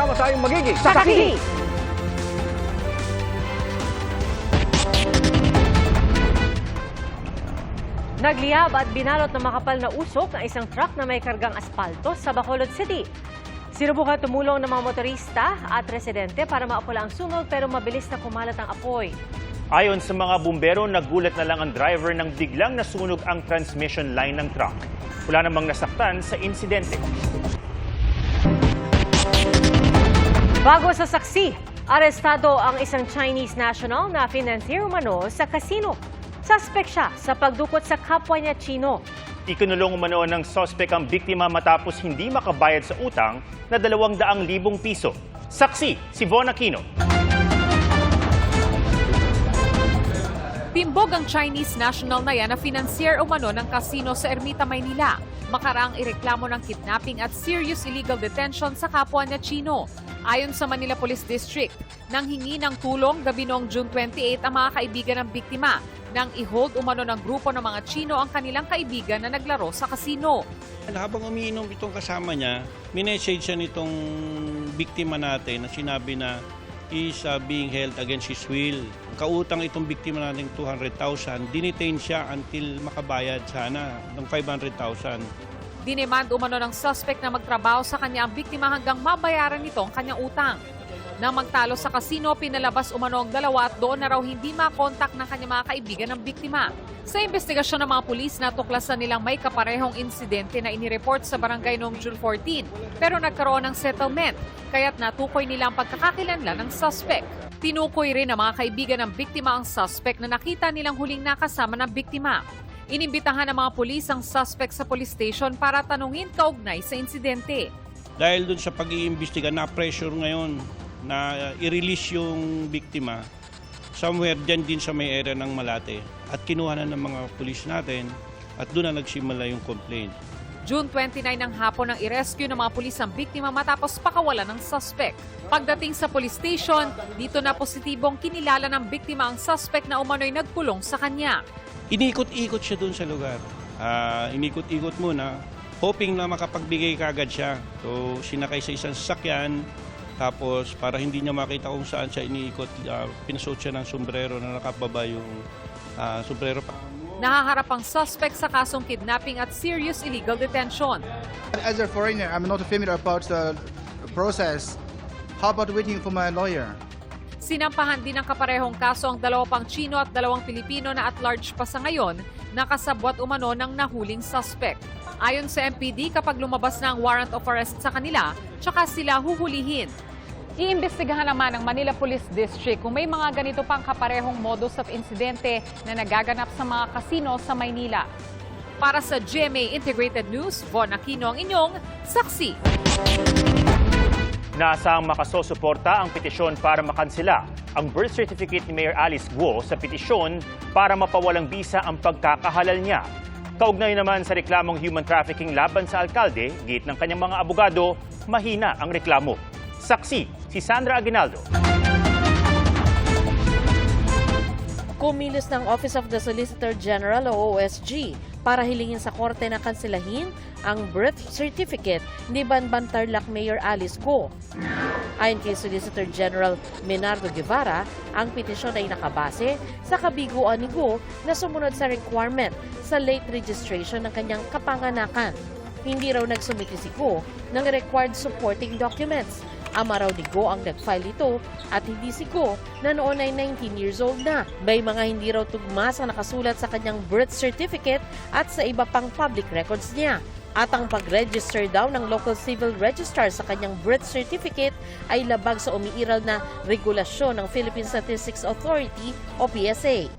Sama-sama tayong magiging Sakaki! Nagliyab at binalot ng makapal na usok ng isang truck na may kargang aspalto sa Bacolod City. Sinubukan tumulong ng mga motorista at residente para maapula ang sunog pero mabilis na kumalat ang apoy. Ayon sa mga bumbero, nagulat na lang ang driver nang biglang nasunog ang transmission line ng truck. Wala namang nasaktan sa insidente. Bago sa saksi, arestado ang isang Chinese national na financier umano sa casino. Suspect siya sa pagdukot sa kapwa niya Chino. Ikinulong umano ng sospek ang biktima matapos hindi makabayad sa utang na 200,000 piso. Saksi, si Von Aquino. Timbog ang Chinese national na yan na financier umano ng kasino sa Ermita, Maynila. Makaraang ireklamo ng kidnapping at serious illegal detention sa kapwa niya Chino. Ayon sa Manila Police District, nang hingi ng tulong gabi noong June 28 ang mga kaibigan ng biktima nang i-hold umano ng grupo ng mga Chino ang kanilang kaibigan na naglaro sa kasino. Habang umiinom itong kasama niya, minessage siya nitong biktima natin na sinabi na is uh, being held against his will. Kautang itong biktima natin 200,000, dinitain siya until makabayad sana ng 500,000. Dinemand umano ng suspect na magtrabaho sa kanya ang biktima hanggang mabayaran nito ang kanyang utang. Nang magtalo sa kasino, pinalabas umano ang dalawa at doon na raw hindi makontak ng kanyang mga kaibigan ng biktima. Sa investigasyon ng mga pulis, natuklasan nilang may kaparehong insidente na inireport sa barangay noong June 14. Pero nagkaroon ng settlement, kaya't natukoy nila ang pagkakakilanlan ng suspect. Tinukoy rin ng mga kaibigan ng biktima ang suspect na nakita nilang huling nakasama ng biktima. Inimbitahan ng mga pulis ang suspect sa police station para tanungin kaugnay sa insidente. Dahil dun sa pag-iimbestiga, na-pressure ngayon na i-release yung biktima somewhere dyan din sa may area ng Malate. At kinuha na ng mga pulis natin at doon na nagsimula yung complaint. June 29 ng hapon nang i-rescue ng mga pulis ang biktima matapos pakawalan ng suspect. Pagdating sa police station, dito na positibong kinilala ng biktima ang suspect na umano'y nagkulong sa kanya. Inikot-ikot siya doon sa lugar. Ah, inikot-ikot muna, hoping na makapagbigay kagad siya. So, sinakay sa isang sasakyan, tapos para hindi niya makita kung saan siya iniikot, uh, pinasuot siya ng sombrero na nakababa yung ah, sombrero. Nahaharap ang suspect sa kasong kidnapping at serious illegal detention. As a foreigner, I'm not familiar about the process. How about waiting for my lawyer? Sinampahan din ng kaparehong kaso ang dalawa pang Chino at dalawang Pilipino na at large pa sa ngayon nakasabwat umano ng nahuling suspect. Ayon sa MPD, kapag lumabas na ang warrant of arrest sa kanila, tsaka sila huhulihin. Iimbestigahan naman ng Manila Police District kung may mga ganito pang kaparehong modus of insidente na nagaganap sa mga kasino sa Maynila. Para sa GMA Integrated News, Von Aquino ang inyong saksi. Nasang makasosuporta ang petisyon para makansela ang birth certificate ni Mayor Alice Guo sa petisyon para mapawalang bisa ang pagkakahalal niya. Kaugnay naman sa reklamong human trafficking laban sa alkalde, gate ng kanyang mga abogado, mahina ang reklamo. Saksi, si Sandra Aguinaldo. Kumilos ng Office of the Solicitor General o OSG para hilingin sa korte na kanselahin ang birth certificate ni Banban Tarlac Mayor Alice Go. Ayon kay Solicitor General Menardo Guevara, ang petisyon ay nakabase sa kabiguan ni Go na sumunod sa requirement sa late registration ng kanyang kapanganakan. Hindi raw nagsumiti si Go ng required supporting documents. Ama raw ni Go ang nag-file ito at hindi si Go na noon ay 19 years old na. May mga hindi raw tugma sa nakasulat sa kanyang birth certificate at sa iba pang public records niya. At ang pag-register daw ng local civil registrar sa kanyang birth certificate ay labag sa umiiral na regulasyon ng Philippine Statistics Authority o PSA.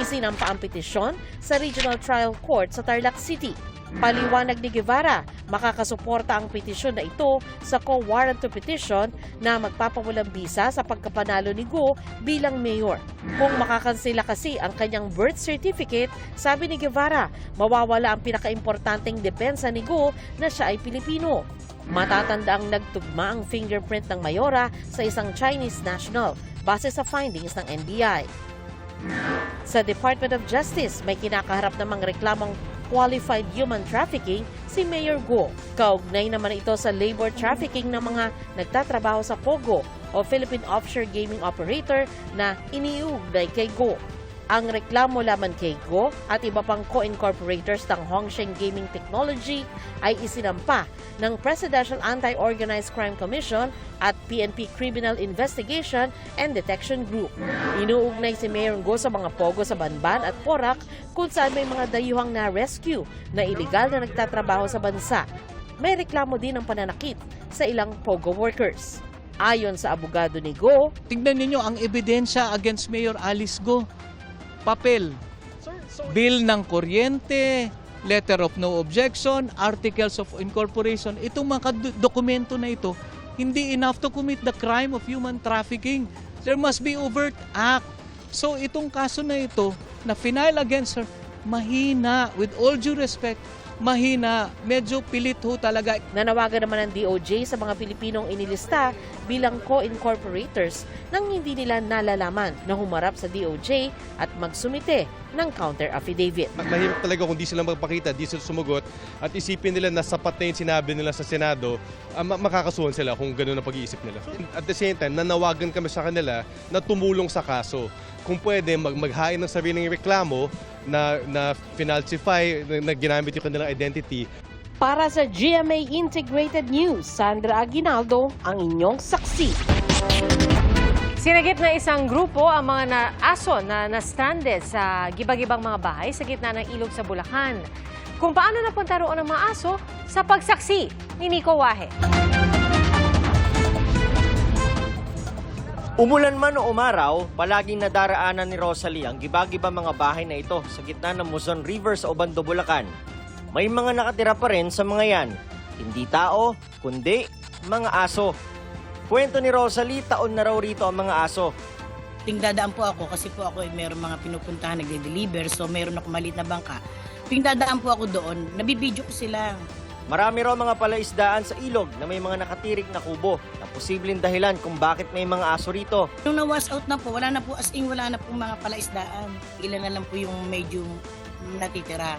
Isinampa ang petisyon sa Regional Trial Court sa Tarlac City. Paliwanag ni Guevara, makakasuporta ang petisyon na ito sa co-warrant to petition na magpapawalang bisa sa pagkapanalo ni Go bilang mayor. Kung makakansela kasi ang kanyang birth certificate, sabi ni Guevara, mawawala ang pinakaimportanteng depensa ni Go na siya ay Pilipino. Matatanda ang nagtugma ang fingerprint ng Mayora sa isang Chinese national base sa findings ng NBI. Sa Department of Justice, may kinakaharap namang reklamong qualified human trafficking si Mayor Go. Kaugnay naman ito sa labor trafficking ng mga nagtatrabaho sa POGO o Philippine Offshore Gaming Operator na iniugnay kay Go. Ang reklamo laban kay Go at iba pang co-incorporators ng Hongsheng Gaming Technology ay isinampa ng Presidential Anti-Organized Crime Commission at PNP Criminal Investigation and Detection Group. Inuugnay si Mayor Go sa mga pogo sa Banban at Porac kung saan may mga dayuhang na-rescue na illegal na nagtatrabaho sa bansa. May reklamo din ng pananakit sa ilang pogo workers. Ayon sa abogado ni Go, Tingnan ninyo ang ebidensya against Mayor Alice Go. Papel, bill ng kuryente, letter of no objection, articles of incorporation. Itong mga do- dokumento na ito, hindi enough to commit the crime of human trafficking. There must be overt act. So itong kaso na ito, na final against her, mahina. With all due respect, mahina. Medyo pilit ho talaga. Nanawagan naman ng DOJ sa mga Pilipinong inilista bilang co-incorporators nang hindi nila nalalaman na humarap sa DOJ at magsumite ng counter affidavit. Mahirap talaga kung di sila magpakita, di sila sumagot at isipin nila na sapat na yung sinabi nila sa Senado, ma- makakasuhan sila kung gano'n ang pag-iisip nila. At the same time, nanawagan kami sa kanila na tumulong sa kaso. Kung pwede, mag maghain ng sariling reklamo na, na finalsify, na, na ginamit yung kanilang identity Para sa GMA Integrated News, Sandra Aguinaldo, ang inyong saksi. Sinagip na isang grupo ang mga na aso na na-stranded sa gibag-ibang mga bahay sa gitna ng ilog sa Bulacan. Kung paano napunta roon ang mga aso sa pagsaksi ni Nico Wahe. Umulan man o umaraw, palaging nadaraanan ni Rosalie ang gibagiba mga bahay na ito sa gitna ng Muzon River sa Obando, Bulacan. May mga nakatira pa rin sa mga yan. Hindi tao, kundi mga aso. Kwento ni Rosalie, taon na raw rito ang mga aso. Ting dadaan po ako kasi po ako ay meron mga pinupuntahan nagde-deliver so meron ako maliit na bangka. Ting dadaan po ako doon, nabibidyo ko sila. Marami raw mga palaisdaan sa ilog na may mga nakatirik na kubo na posibleng dahilan kung bakit may mga aso rito. Nung na-wash out na po, wala na po as in wala na po mga palaisdaan. Ilan na lang po yung medyo natitira.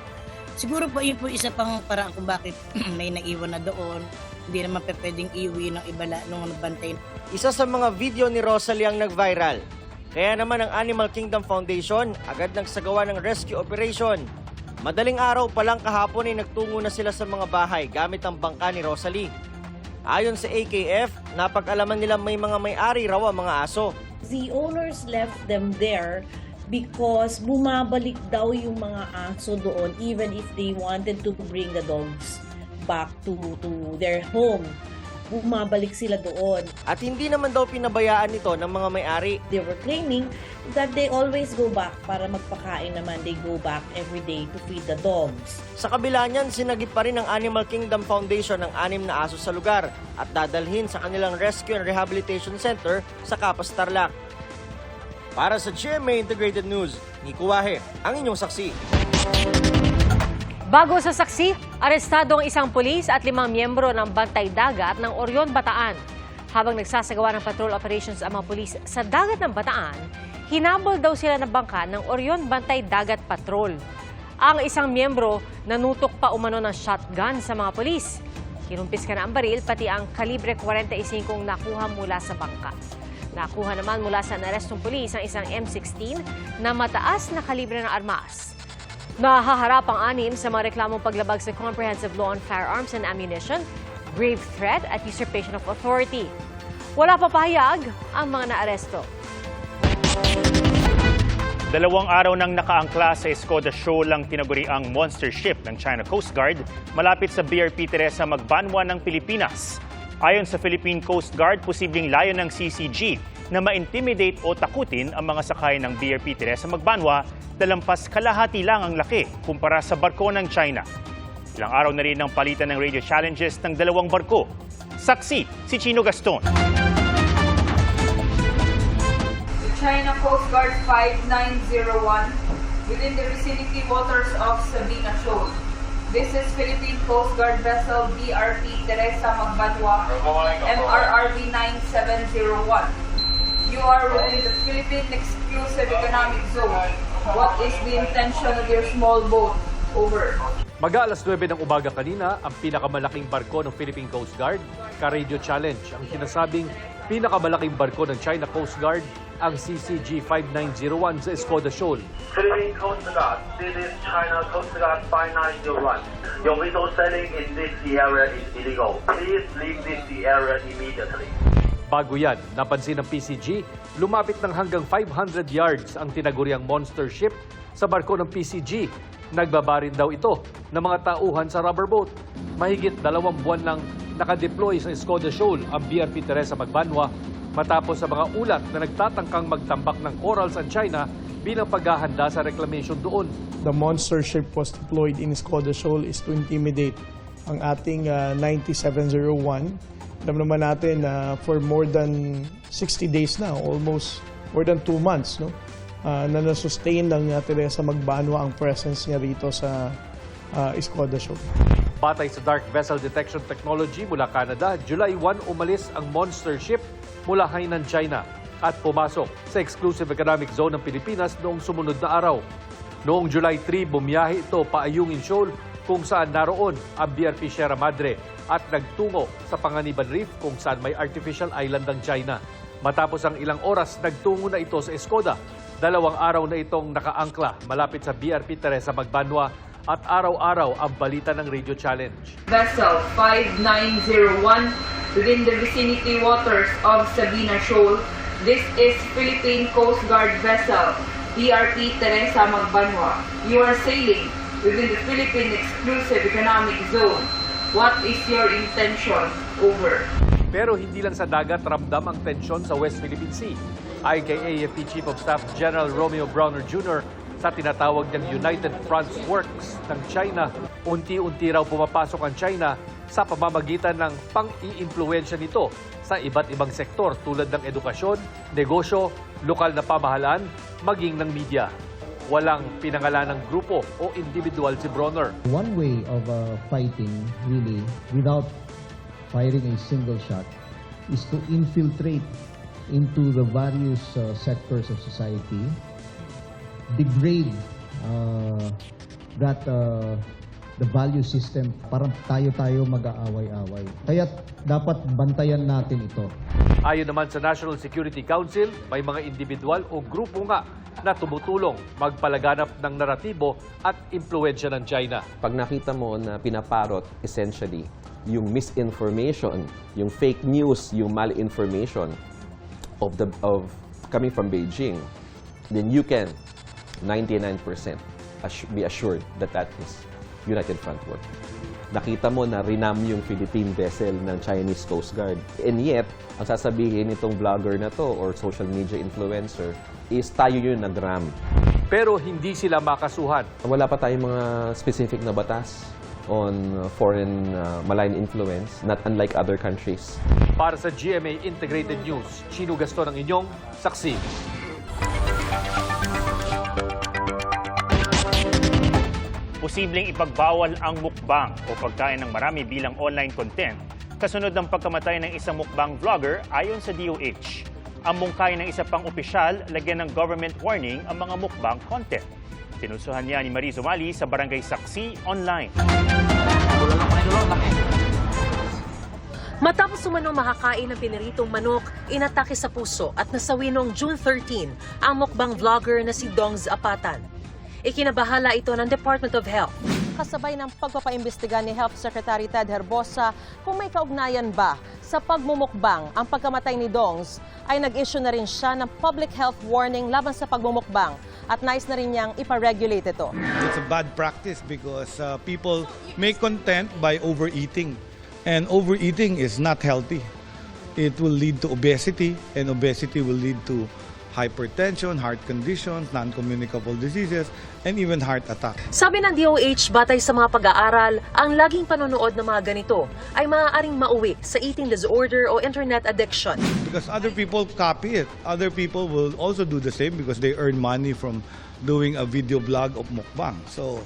Siguro po yun po isa pang paraan kung bakit may naiwan na doon. Hindi naman pe pwedeng iuwi ng ibala nung nagbantay. Isa sa mga video ni Rosalie ang nag-viral. Kaya naman ang Animal Kingdom Foundation agad nagsagawa ng rescue operation. Madaling araw pa lang kahapon ay nagtungo na sila sa mga bahay gamit ang bangka ni Rosalie. Ayon sa AKF, napag-alaman nila may mga may-ari raw ang mga aso. the owners left them there because bumabalik daw yung mga aso doon even if they wanted to bring the dogs back to to their home. Bumabalik sila doon. At hindi naman daw pinabayaan ito ng mga may-ari. They were claiming that they always go back para magpakain naman. They go back every day to feed the dogs. Sa kabila niyan, sinagip pa rin ng Animal Kingdom Foundation ng anim na aso sa lugar at dadalhin sa kanilang Rescue and Rehabilitation Center sa Capas Tarlac. Para sa GMA Integrated News, Nico Wahe, ang inyong saksi. Bago sa saksi, arestado ang isang pulis at limang miyembro ng Bantay Dagat ng Orion, Bataan. Habang nagsasagawa ng patrol operations ang mga pulis sa dagat ng Bataan, hinabol daw sila ng bangka ng Orion Bantay Dagat Patrol. Ang isang miyembro nanutok pa umano ng shotgun sa mga pulis. Kinumpis ka na ang baril pati ang kalibre 45 kung nakuha mula sa bangka. Nakuha naman mula sa narestong pulis ang isang M16 na mataas na kalibre ng armas. Nahaharap ang anim sa mga reklamong paglabag sa Comprehensive Law on Firearms and Ammunition, grave threat at usurpation of authority. Wala pa pahayag ang mga naaresto. Dalawang araw nang nakaangkla sa Skoda Show lang tinaguri ang monster ship ng China Coast Guard malapit sa BRP Teresa Magbanwa ng Pilipinas. Ayon sa Philippine Coast Guard, posibleng layo ng CCG na ma-intimidate o takutin ang mga sakay ng BRP Teresa Magbanwa na lampas kalahati lang ang laki kumpara sa barko ng China. Ilang araw na rin ang palitan ng radio challenges ng dalawang barko. Saksi si Chino Gaston. China Coast Guard 5901 within the vicinity waters of Sabina Shoal. This is Philippine Coast Guard vessel BRP Teresa Magbanwa, MRRV 9701. You are within the Philippine Exclusive Economic Zone. What is the intention of your small boat? Over. Mag-aalas 9 ng umaga kanina, ang pinakamalaking barko ng Philippine Coast Guard, Ka-Radio Challenge, ang sinasabing pinakamalaking barko ng China Coast Guard, ang CCG-5901 sa Escoda Shoal. Philippine Coast Guard, this is China Coast Guard 5901. Your vessel sailing in this area is illegal. Please leave this area immediately. Bago yan, napansin ng PCG, lumapit ng hanggang 500 yards ang tinaguriang monster ship sa barko ng PCG. Nagbabarin daw ito ng mga tauhan sa rubber boat. Mahigit dalawang buwan lang nakadeploy sa Escoda Shoal ang BRP Teresa Magbanwa matapos sa mga ulat na nagtatangkang magtambak ng corals ang China bilang paghahanda sa reclamation doon. The monster ship was deployed in Skoda Shoal is to intimidate ang ating uh, 9701. Alam naman natin na for more than 60 days now, almost more than 2 months, no? uh, na nasustain ng uh, Teresa Magbanwa ang presence niya rito sa uh, Skoda Shoal. Batay sa Dark Vessel Detection Technology mula Canada, July 1 umalis ang monster ship mula Hainan, China at pumasok sa Exclusive Economic Zone ng Pilipinas noong sumunod na araw. Noong July 3, bumiyahe ito paayungin Shoal kung saan naroon ang BRP Sierra Madre at nagtungo sa Panganiban Reef kung saan may artificial island ng China. Matapos ang ilang oras, nagtungo na ito sa Escoda. Dalawang araw na itong nakaangkla malapit sa BRP Teresa Magbanwa at araw-araw ang balita ng Radio Challenge. Vessel 5901 within the vicinity waters of Sabina Shoal. This is Philippine Coast Guard vessel DRP Teresa Magbanwa. You are sailing within the Philippine Exclusive Economic Zone. What is your intention? Over. Pero hindi lang sa dagat ramdam ang tensyon sa West Philippine Sea. Ayon AFP Chief of Staff General Romeo Browner Jr., sa tinatawag niyang United Front Works ng China, unti-unti raw pumapasok ang China sa pamamagitan ng pang-iimpluensya nito sa iba't ibang sektor tulad ng edukasyon, negosyo, lokal na pamahalaan, maging ng media. Walang pinangalan ng grupo o individual si Bronner. One way of uh, fighting, really, without firing a single shot, is to infiltrate into the various uh, sectors of society, degrade uh, that uh, the value system. Parang tayo-tayo mag-aaway-away. Kaya dapat bantayan natin ito. Ayon naman sa National Security Council, may mga individual o grupo nga na tumutulong magpalaganap ng naratibo at impluensya ng China. Pag nakita mo na pinaparot essentially yung misinformation, yung fake news, yung malinformation of the of coming from Beijing, then you can 99% assu- be assured that that is United Front Work. Nakita mo na rinam yung Philippine vessel ng Chinese Coast Guard. And yet, ang sasabihin nitong vlogger na to or social media influencer is tayo yung nag-ram. Pero hindi sila makasuhan. Wala pa tayong mga specific na batas on uh, foreign uh, malign influence, not unlike other countries. Para sa GMA Integrated News, Chino Gaston ang inyong saksi. Posibleng ipagbawal ang mukbang o pagkain ng marami bilang online content kasunod ng pagkamatay ng isang mukbang vlogger ayon sa DOH. Ang mungkay ng isa pang opisyal, lagyan ng government warning ang mga mukbang content. Tinulsuhan niya ni Marie Zumali sa Barangay Saksi Online. Matapos umanong makakain ng piniritong manok, inatake sa puso at nasawi noong June 13 ang mukbang vlogger na si Dongs Apatan. Ikinabahala ito ng Department of Health. kasabay ng pagpapaimbestiga ni Health Secretary Ted Herbosa kung may kaugnayan ba sa pagmumukbang ang pagkamatay ni Dongs ay nag-issue na rin siya ng public health warning laban sa pagmumukbang at nais na rin niyang iparegulate ito. It's a bad practice because uh, people make content by overeating. And overeating is not healthy. It will lead to obesity, and obesity will lead to hypertension, heart conditions, non-communicable diseases, and even heart attack. Sabi ng DOH, batay sa mga pag-aaral, ang laging panonood ng mga ganito ay maaaring mauwi sa eating disorder o internet addiction. Because other people copy it. Other people will also do the same because they earn money from doing a video blog of mukbang. So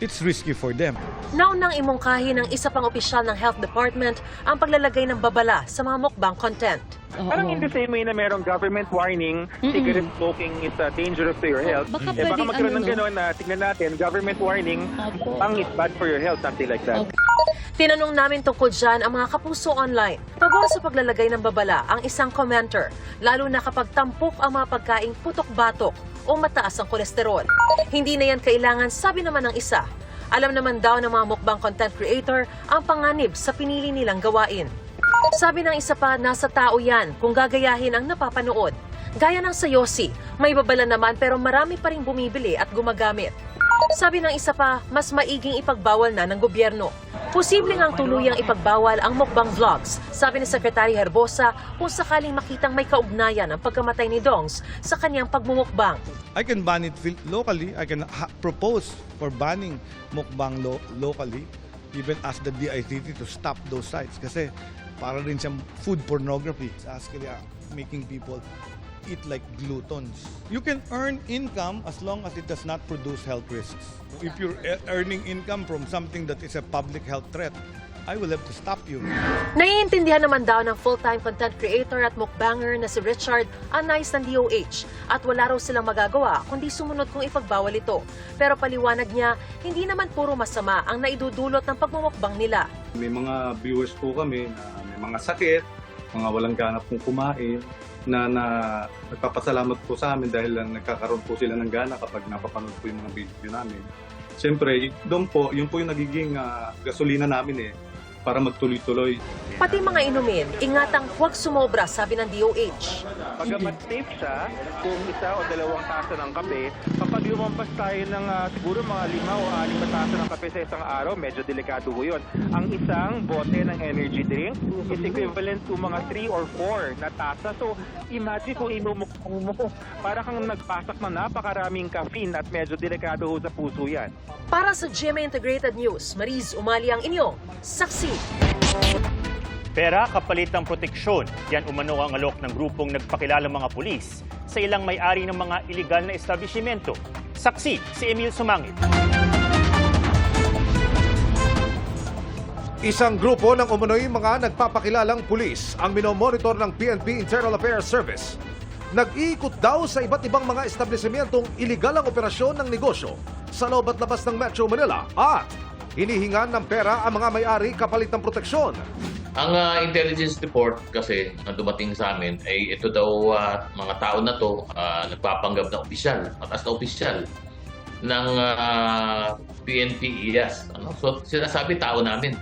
it's risky for them. Naunang imungkahi ng isa pang opisyal ng Health Department ang paglalagay ng babala sa mga mukbang content. Parang in the same way na merong government warning, cigarette smoking is uh, dangerous to your health. Baka eh, baka pwedeng magkaroon ano, ng no? gano'n na tignan natin, government warning, pang is bad for your health, something like that. Tinanong namin tungkol dyan ang mga kapuso online. Pabor sa paglalagay ng babala ang isang commenter, lalo na kapag tampok ang mga pagkaing putok-batok o mataas ang kolesterol. Hindi na yan kailangan, sabi naman ng isa. Alam naman daw ng mga mukbang content creator ang panganib sa pinili nilang gawain. Sabi ng isa pa, nasa tao yan kung gagayahin ang napapanood. Gaya ng sa Yossi, may babala naman pero marami pa rin bumibili at gumagamit. Sabi ng isa pa, mas maiging ipagbawal na ng gobyerno. Posibleng ang tuluyang ipagbawal ang mukbang vlogs, sabi ni Secretary Herbosa kung sakaling makitang may kaugnayan ang pagkamatay ni Dongs sa kanyang pagmumukbang. I can ban it locally. I can propose for banning mukbang lo- locally. Even ask the DICT to stop those sites. Kasi para rin siyang food pornography. It's actually uh, making people eat like gluttons. You can earn income as long as it does not produce health risks. If you're e- earning income from something that is a public health threat, I will have to stop you. Naiintindihan naman daw ng full-time content creator at mukbanger na si Richard ang nais ng DOH at wala raw silang magagawa kundi sumunod kung ipagbawal ito. Pero paliwanag niya, hindi naman puro masama ang naidudulot ng pagmumukbang nila. May mga viewers po kami na may mga sakit, mga walang ganap pong kumain, na, na nagpapasalamat po sa amin dahil lang nagkakaroon po sila ng gana kapag napapanood po yung mga video namin. Siyempre, doon po, yun po yung nagiging ah, gasolina namin eh, para magtuloy-tuloy. Pati mga inumin, ingatang huwag sumobra, sabi ng DOH. Pagamat safe siya, kung isa o dalawang tasa ng kape, kapag lumampas tayo ng ah, siguro mga lima o anim na tasa ng kape sa isang araw, medyo delikado po yun. Ang isang bote ng energy drink is equivalent to mga 3 or 4 na tasa. So, imagine kung imumukbang mo, para kang nagpasak ng napakaraming caffeine at medyo delikado ho sa puso yan. Para sa GMA Integrated News, Mariz Umali ang inyong saksi. Pera kapalit ng proteksyon. Yan umano ang alok ng grupong nagpakilala mga pulis sa ilang may-ari ng mga iligal na establishmento. Saksi si Emil Sumangit. Isang grupo ng umunoy mga nagpapakilalang pulis ang minomonitor ng PNP Internal Affairs Service. Nag-iikot daw sa iba't ibang mga establishmentong iligal ang operasyon ng negosyo sa loob at labas ng Metro Manila at hinihingan ng pera ang mga may-ari kapalit ng proteksyon. Ang ah, intelligence report kasi na dumating sa amin ay ito daw ah, mga tao na to ah, nagpapanggap na opisyal, mataas na opisyal ng ah, PNP IAS. Ano? So sinasabi tao namin.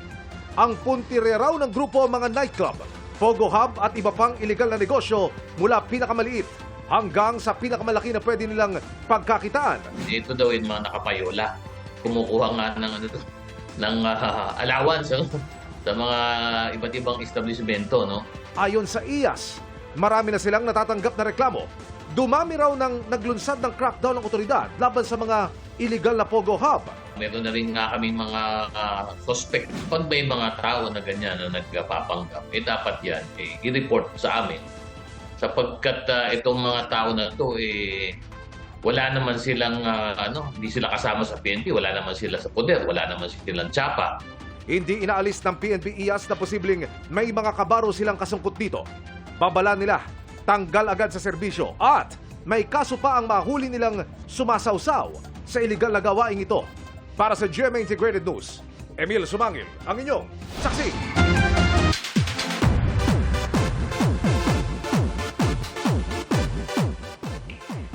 Ang puntire raw ng grupo mga nightclub, Pogo Hub at iba pang iligal na negosyo mula pinakamaliit hanggang sa pinakamalaki na pwede nilang pagkakitaan. Ito daw yung mga nakapayola. Kumukuha nga ng ano to, ng ah, allowance ano? Sa mga iba't ibang establishmento, no? Ayon sa IAS, marami na silang natatanggap na reklamo. Dumami raw ng naglunsad ng crackdown ng otoridad laban sa mga illegal na Pogo Hub. Meron na rin nga kami mga ah, suspect. Pag may mga tao na ganyan na nagpapanggap, eh dapat yan eh, i-report sa amin. Sapagkat ah, itong mga tao na to eh wala naman silang ah, ano, hindi sila kasama sa PNP, wala naman sila sa poder, wala naman silang tsapa. Hindi inaalis ng PNP IAS na posibleng may mga kabaro silang kasungkot dito. Babala nila, tanggal agad sa serbisyo at may kaso pa ang mahuli nilang sumasawsaw sa iligal na gawaing ito. Para sa GMA Integrated News, Emil Sumangil, ang inyong saksi.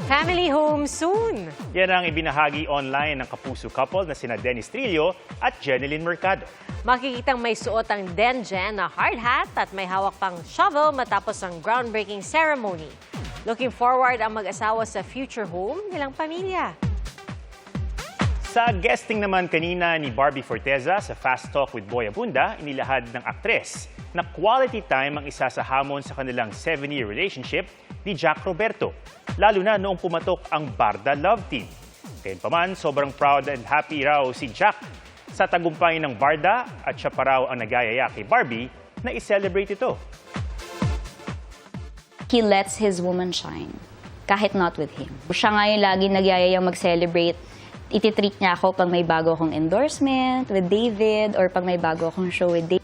Family home soon! Yan ang ibinahagi online ng kapuso couple na sina Dennis Trillo at Jeneline Mercado. Makikitang may suot ang Denjen na hard hat at may hawak pang shovel matapos ang groundbreaking ceremony. Looking forward ang mag-asawa sa future home nilang pamilya. Sa guesting naman kanina ni Barbie Forteza sa Fast Talk with Boy Abunda, inilahad ng aktres na quality time ang isa sa hamon sa kanilang 7-year relationship ni Jack Roberto, lalo na noong pumatok ang Barda Love Team. Gayunpaman, sobrang proud and happy raw si Jack sa tagumpay ng Barda at siya pa raw ang nagayaya kay Barbie na i-celebrate ito. he lets his woman shine. Kahit not with him. Siya nga yung lagi nagyayayang mag-celebrate Ititreat niya ako pag may bago akong endorsement with David or pag may bago akong show with David.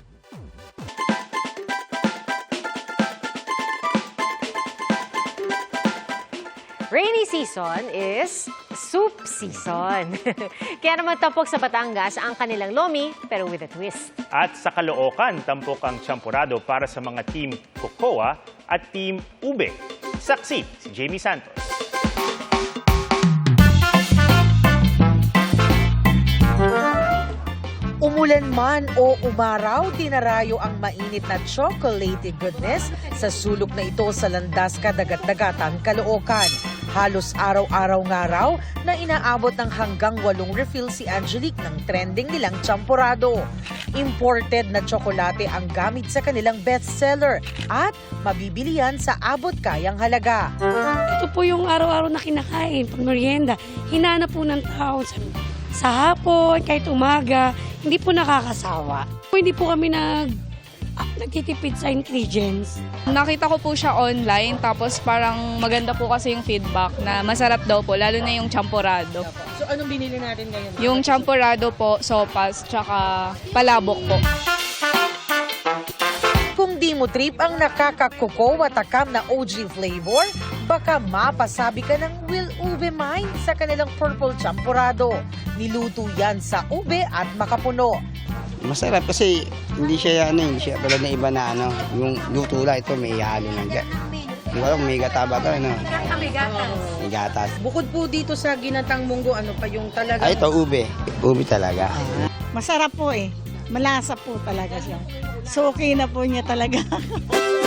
Rainy season is soup season. Kaya naman tampok sa Batangas ang kanilang lomi, pero with a twist. At sa Caloocan, tampok ang champurado para sa mga Team Cocoa at Team Ube. Saksi si Jamie Santos. Umulan man o umaraw, dinarayo ang mainit na chocolatey goodness sa sulok na ito sa landas kadagat-dagatan Caloocan. Halos araw-araw nga raw na inaabot ng hanggang walong refill si Angelique ng trending nilang champurado. Imported na tsokolate ang gamit sa kanilang bestseller at mabibili yan sa abot kayang halaga. Ito po yung araw-araw na kinakain, pag merienda. Hinanap po ng tao sa, sa hapon, kahit umaga, hindi po nakakasawa. Hindi po kami nag, ah, nagtitipid sa ingredients. Nakita ko po siya online, tapos parang maganda po kasi yung feedback na masarap daw po, lalo na yung champurado. So anong binili natin ngayon? Yung champurado po, sopas, tsaka palabok po. Kung di mo trip ang nakakakuko watakam na OG flavor, baka mapasabi ka ng Will Ube Mine sa kanilang purple champurado. Niluto yan sa ube at makapuno. Masarap kasi hindi siya ano, hindi siya tulad ng iba na ano, yung luto lang ito may halo ng gat. Hindi ko alam kung may gata ba ito, ano? May gatas. Bukod po dito sa ginatang munggo, ano pa yung talaga? Ay, ito ube. Ube talaga. Masarap po eh. Malasa po talaga siya. Suki na po niya talaga.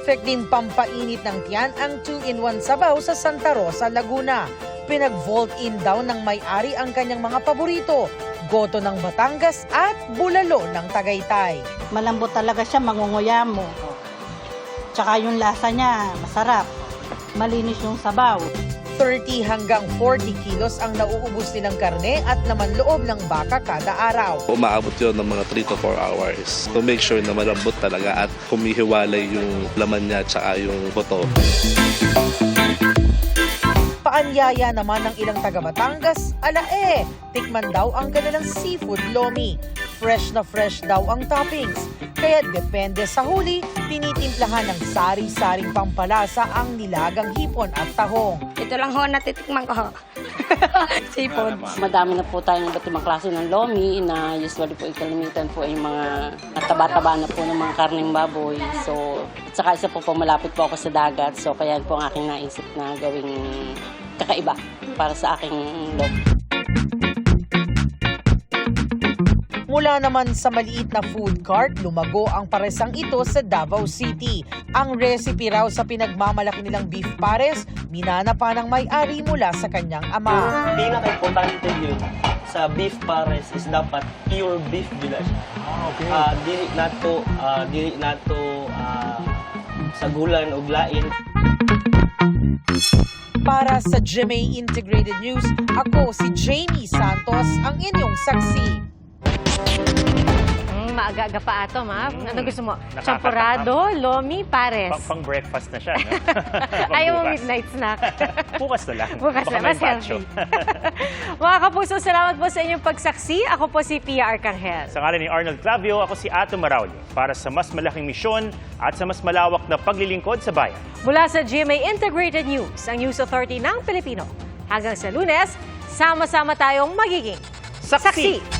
Perfect din pampainit ng tiyan ang 2-in-1 sabaw sa Santa Rosa, Laguna. Pinag-vault in daw ng may-ari ang kanyang mga paborito, goto ng Batangas at bulalo ng Tagaytay. Malambot talaga siya, mangunguya mo. Tsaka yung lasa niya, masarap. Malinis yung sabaw. 30 hanggang 40 kilos ang nauubos nilang karne at laman loob ng baka kada araw. Umaabot yun ng mga 3 to 4 hours to make sure na malambot talaga at kumihiwalay yung laman niya at yung buto. Paanyaya naman ng ilang taga Batangas, ala eh, tikman daw ang kanilang seafood lomi. Fresh na fresh daw ang toppings. Kaya depende sa huli, tinitimplahan ng sari-saring pampalasa ang nilagang hipon at tahong. Ito lang ho natitikman ko. Sipon. Madami na po tayong iba't ibang klase ng lomi na usually po ikalimitan po ay mga nataba-taba na po ng mga karneng baboy. So, at saka isa po po malapit po ako sa dagat. So, kaya po ang aking naisip na gawing kakaiba para sa aking lomi. Mula naman sa maliit na food cart, lumago ang paresang ito sa Davao City. Ang recipe raw sa pinagmamalaki nilang beef pares, minana pa ng may-ari mula sa kanyang ama. pinaka-importante yun sa beef pares is dapat pure beef bila siya. okay. Ah, dili nato ah, dili nato ah, sagulan og lain. Para sa GMA Integrated News, ako si Jamie Santos, ang inyong saksi. Mm, maaga-aga pa ato, ma. Ano gusto mo? Nakakatakam. Champurado, lomi, pares. Pang, pang breakfast na siya. No? Ayaw mo midnight snack. Bukas na lang. Bukas Baka na, mas bacho. Mga kapuso, salamat po sa inyong pagsaksi. Ako po si Pia Arcangel. Sa ngalan ni Arnold Clavio, ako si Ato Maraulio para sa mas malaking misyon at sa mas malawak na paglilingkod sa bayan. Mula sa GMA Integrated News, ang News Authority ng Pilipino. Hanggang sa lunes, sama-sama tayong magiging saksi.